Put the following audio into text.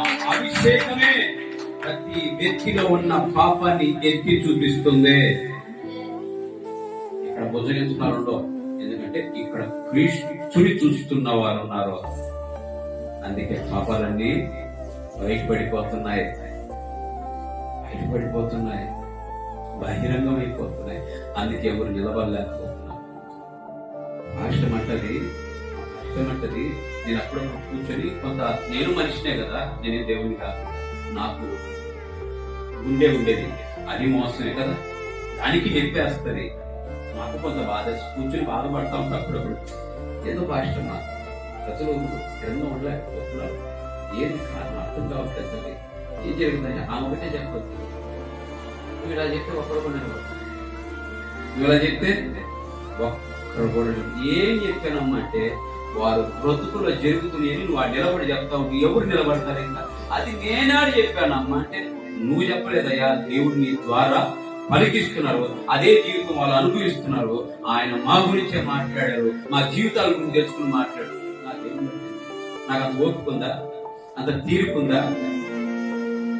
అభిషేకమే ప్రతి వ్యక్తిలో ఉన్న పాపాన్ని ఎత్తి చూపిస్తుంది. ఇక్కడ భుజగించిన ఎందుకంటే ఇక్కడ క్రీస్తుని చూస్తున్న వారు ఉన్నారు. అందుకే పాపాలన్నీ బయటపడిపోతున్నాయి. బయటపడిపోతున్నాయి. బహిరంగం అయిపోతున్నాయి అందుకే ఎవరు నిలబడలేకపోతున్నారు. కష్టం అంటది చెప్తున్నట్టది. నేను అప్పుడప్పుడు కూర్చొని కొంత నేను మనిషినే కదా నేనే దేవుని కాదు నాకు గుండె ఉండేది. అది మోసమే కదా. దానికి చెప్పేస్తుంది నాకు కొంత బాధ కూర్చొని బాధపడతా ఉంటా అప్పుడప్పుడు. ఏదో భాష కష్టమా ప్రజలు స్థిరంగా ఉండలేకపోతున్నారు ఏది కారణం అర్థం కావట్లేదు ఏం జరుగుతుంది ఆమె ఒకటే చెప్పవచ్చు నువ్వు ఇలా చెప్తే ఒక్కరు కూడా నువ్వు ఇలా చెప్తే ఒక్కరు కూడా ఏం చెప్పానమ్మా అంటే వారు బ్రతుకులో జరుగుతున్నాయని నువ్వు ఆ నిలబడి చెప్తావు ఎవరు నిలబడతారు ఇంకా? అది నేనాడు చెప్పానమ్మా అంటే నువ్వు చెప్పలేదయ్యా దేవుడు నీ ద్వారా పలికిస్తున్నారు. అదే జీవితం వాళ్ళు అనుభవిస్తున్నారు. ఆయన మా గురించే మాట్లాడారు మా జీవితాల గురించి తెలుసుకుని మాట్లాడారు. నాకు అంత ఓపిక ఉందా? అంత తీరుకుందా